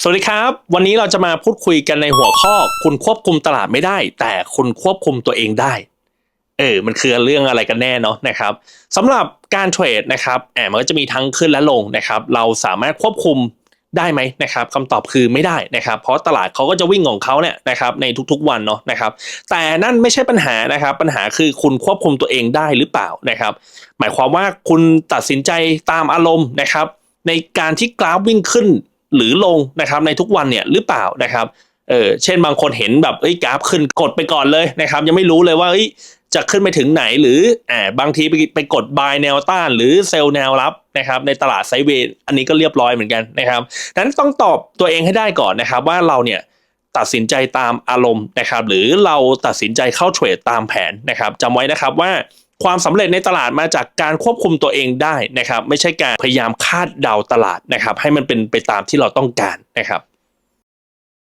สวัสดีครับ วันนี้เราจะมาพูดคุยกันในหัวข้อ คุณควบคุมตลาดไม่ได้ แต่คุณควบคุมตัวเองได้ เออ มันคือเรื่องอะไรกันแน่เนาะนะครับสำหรับการเทรดนะครับแอบมันก็จะมีทั้งขึ้นและลงนะครับ เราสามารถควบคุมได้ไหมนะครับคำตอบคือไม่ได้นะครับ เพราะตลาดเขาก็จะวิ่งของเขาเนี่ยนะครับในทุกๆวันเนาะนะครับ แต่นั่นไม่ใช่ปัญหานะครับ ปัญหาคือคุณควบคุมตัวเองได้หรือเปล่านะครับ หมายความว่าคุณตัดสินใจตามอารมณ์นะครับ ในการที่กราฟวิ่งขึ้น หรือลงนะครับในทุกวันเนี่ยหรือเปล่านะครับเออเช่นบางคนเห็นแบบเอ้ยกราฟขึ้นกดไปก่อนเลยนะครับ ยังไม่รู้เลยว่าเอ้ยจะขึ้นไปถึงไหนหรืออ่าบางทีไปไปกด buy แนวต้าน หรือเซลล์แนวรับนะครับ ในตลาดไซเวย์อันนี้ก็เรียบร้อยเหมือนกันนะครับดังนั้นต้องตอบตัวเองให้ได้ก่อนนะครับ ว่าเราเนี่ยตัดสินใจตามอารมณ์นะครับ หรือเราตัดสินใจเข้าเทรดตามแผนนะครับจำไว้นะครับว่า ความสำเร็จในตลาดมาจากการควบคุมตัวเองได้นะครับ ไม่ใช่การพยายามคาดเดาตลาดนะครับ ให้มันเป็นไปตามที่เราต้องการนะครับ